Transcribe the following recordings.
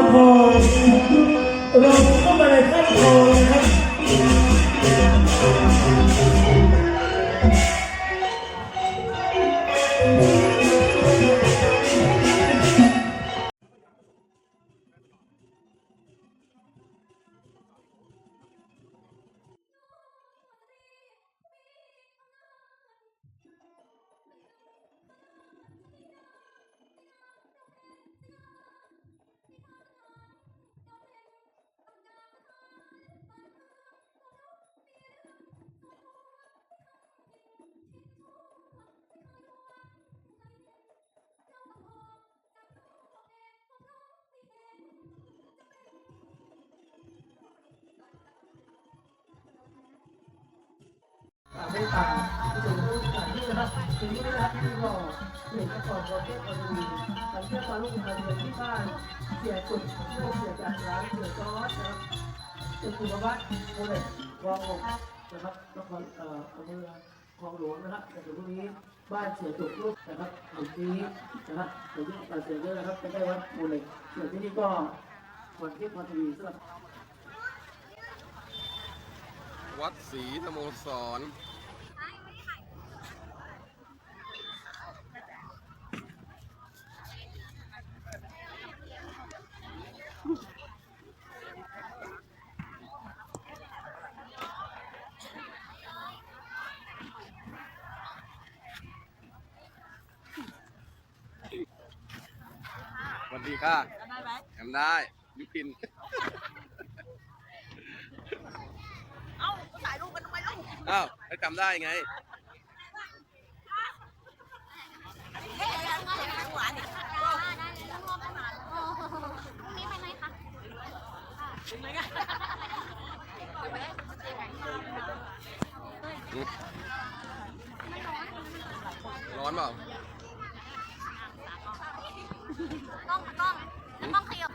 รทอเราเข้ามาในถ้ำทองนะครั ต่างที่ถึงผู้ต่างที่นะครับถึงผู้ได้รับที่รอเห็นกระสอบประเภทคนดีหลังจากมาลูกมาเรียนที่บ้านเสียจุดเสียจากร้านเสียจอร์จนะครับจุดสุภวัฒน์โมเดลรององนะครับนครเอ่ออำเภอคลองหลวงนะครับแต่ถึงพรุ่งนี้บ้านเสียจุดลูกนะครับหนึ่งปีนะครับเดี๋ยวที่เสียเยอะนะครับใกล้ๆวัดโมเดลส่วนที่นี่ก็วันที่พรทวีสำหรับวัดศรีสโมสร วัสดีค่ะจำได้ไหมจำได้ยุพิน เอ้าก็ถ่ายรูปกันทำไมเล่าอ้าวแล้วจำได้ไง เฮ้ยยังไงยังไงหวานอีกพรุ่งนี้ไปไหมคะเป็นไงกันร้อนเปล่า กล้องกล้องแล้วกล้องขยับ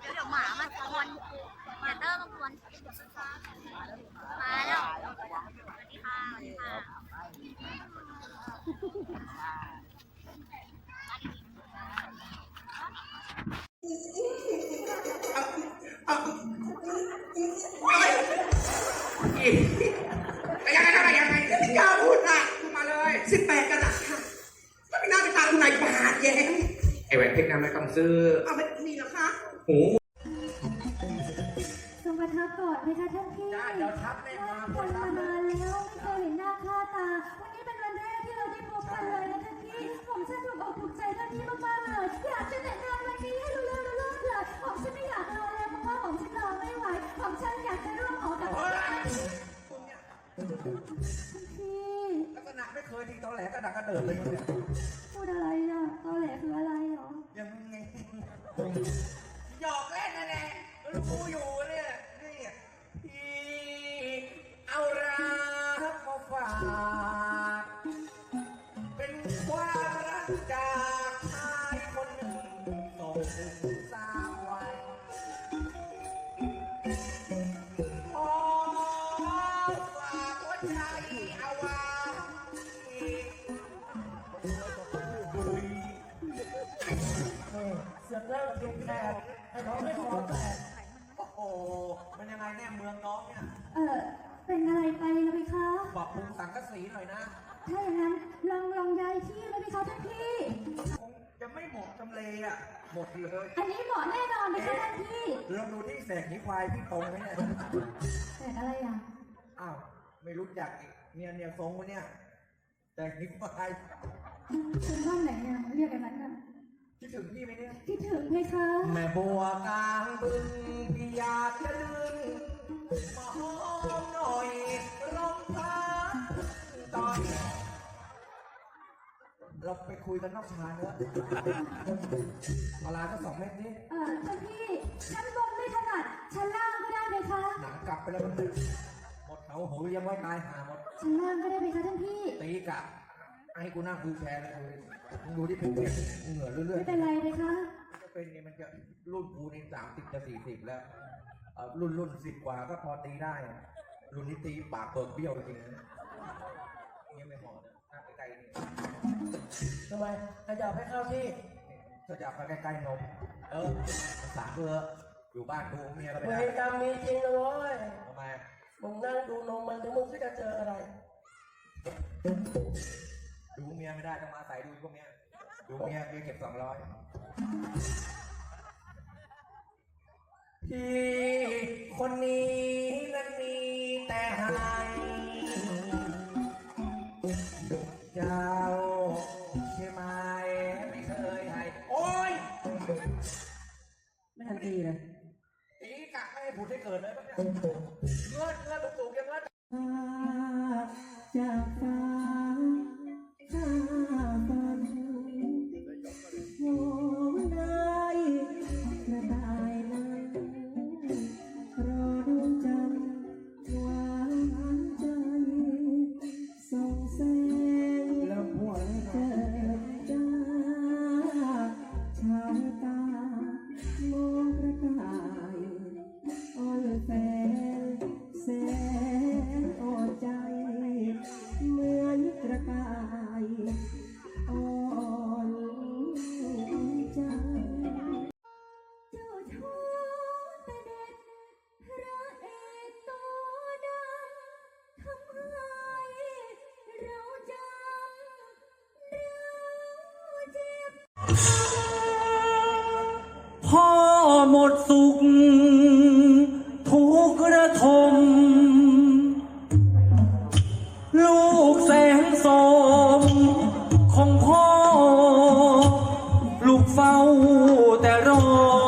เดี๋ยวเดี๋ยวหมามันกวนเดี๋ยวเตอร์มันกวนมาแล้วสวัสดีค่ะสวัสดีค่ะ เพชรนะไม่ต้องซื้อเอาไปมีเหรอคะหู ทรงประทับก่อนไหมคะท่านพี่ได้เดี๋ยวทับแน่มาคนมานานแล้วไม่เคยเห็นหน้าค่าตา วันนี้เป็นวันแรกที่เราได้พบกันเลยนะท่านพี่ผมฉันถูกอกถูกใจท่านพี่มากๆเลยอยากจะแต่งงานวันนี้ให้เร็วๆเร็วๆเลยผมฉันไม่อยากรอแล้วเพราะว่าผมฉันรอไม่ไหวผมฉันอยากจะร่วมหอกับท่านพี่ ลักษณะไม่เคยทีตอแหลกระดักกระเดิดเลยเนี่ยพูดอะไรอะตอแหลคืออะไรเหรอ ยังไงหยอกเล่นนั่นแหละรู้อยู่เนี่ย ไม่ขอแตกโอ้โห มันยังไงแน่เมืองน้องเนี่ย เออเป็นอะไรไปนะพี่คะปรับปรุงสังกะสีหน่อยนะ ถ้าอย่างนั้นลองลองย้ายที่เลยพี่คะท่านพี่ คงจะไม่เหมาะจำเลอะ หมดเลย อันนี้เหมาะแน่นอนเลยค่ะท่านพี่ลองดูที่แสกนิ้วควายพี่ตรงไหมเนี่ย แต่อะไรอะ อ้าว ไม่รู้จักอีกเนี่ยเนี่ยทรงวะเนี่ยแสกนิ้วควาย คุณบ้านไหนเนี่ยเรียกอย่างนั้นอะ คิดถึงพี่ไหมเนี่ย คิดถึงไหมคะ แม่บัวกลางบึงพี่อยากจะลืมมาหอมหน่อยร้องพักตอนเราไปคุยกันนอกชานเนอะเอาลาสักสองเม็ดนี้เออท่านพี่ชั้นบนไม่ถนัดชั้นล่างก็ได้ไหมคะ หนังกลับไปแล้วมันหมดเขาหูยังไม่ตายหาหมดชั้นล่างก็ได้ไหมคะท่านพี่ ตีกลับ ไอ้กูนั่งคือแชร์นะคุณดูที่เป็นเหงื่อเรื่อยๆไม่เป็นไรเลยคะจะเป็นนี่มันจะรุ่นกูนี่สามสิบจะสี่สิบแล้วอ่อรุ่นรุ่นสิบกว่าก็พอตีได้ รุ่นนี้ตีปากเปิดเบี้ยวจริงๆนะเงี้ยไม่เหมาะนะน้าใกล้ๆนี่ทำไมขยับให้เข้าที่ ถ้าจะมาใกล้ๆนมเออสามเบออยู่บ้านดูเมียก็ไม่เวได้รกรรมีจริงนะเว้ยทำไมมึงนั่งดูนมมันแล้วมึงก็จะเจออะไร ดูเมียไม่ได้ต้องมาสายดูพวกเนี้ย ดูเมียเมียเก็บสองร้อยพี่คนนี้นั้นมีแต่ให้เจ้าใช่ไหมไม่เคยให้โอ้ยไม่ทันทีเลยตีกะไม่ให้ผุดให้เกิดเลยปะเมื่อเมื่อนตุกตุกยังเมื่อจา รทม ลูกแสงสมของพ่อ ลูกเฝ้าแต่รอ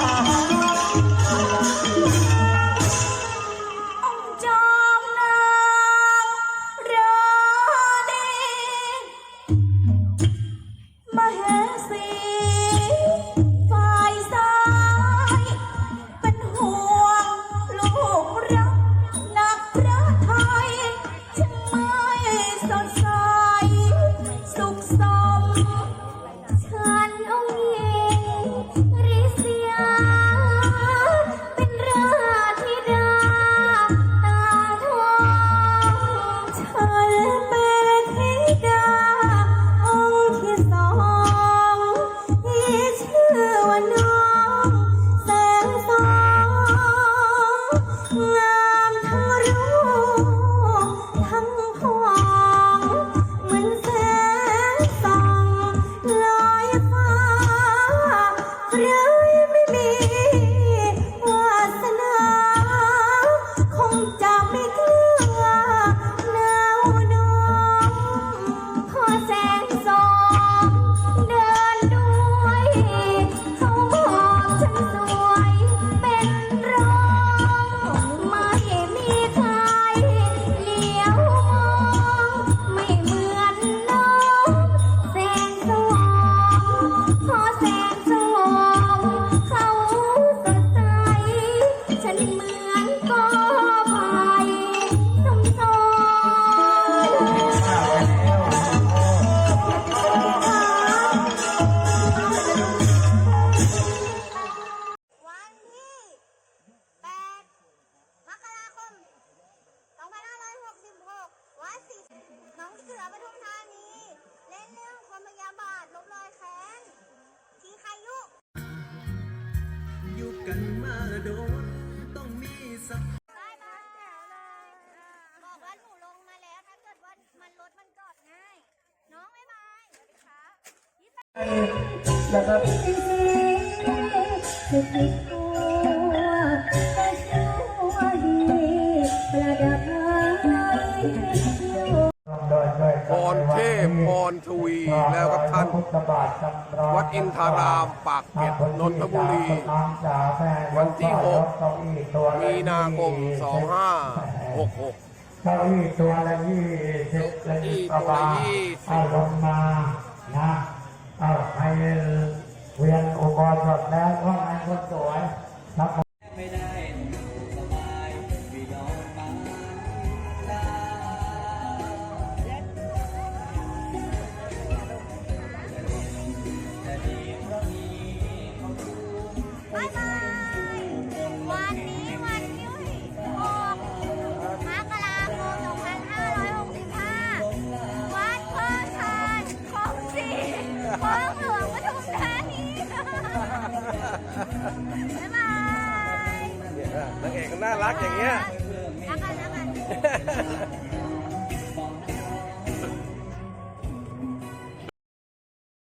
นะครับพรเทพพรทวีแล้วครับท่าน วัดอินทารามปากเกร็ดนนทบุรี วันที่ 6 มีนาคม 2566เก้าอี้ตัวละยี่สิบละยี่สิบปะมาณอารมณ์มานะ เอาใครเวียนอุโบสถแล้วว่าไงคนสวย รักอย่างเงี้ยรักกันรักกัน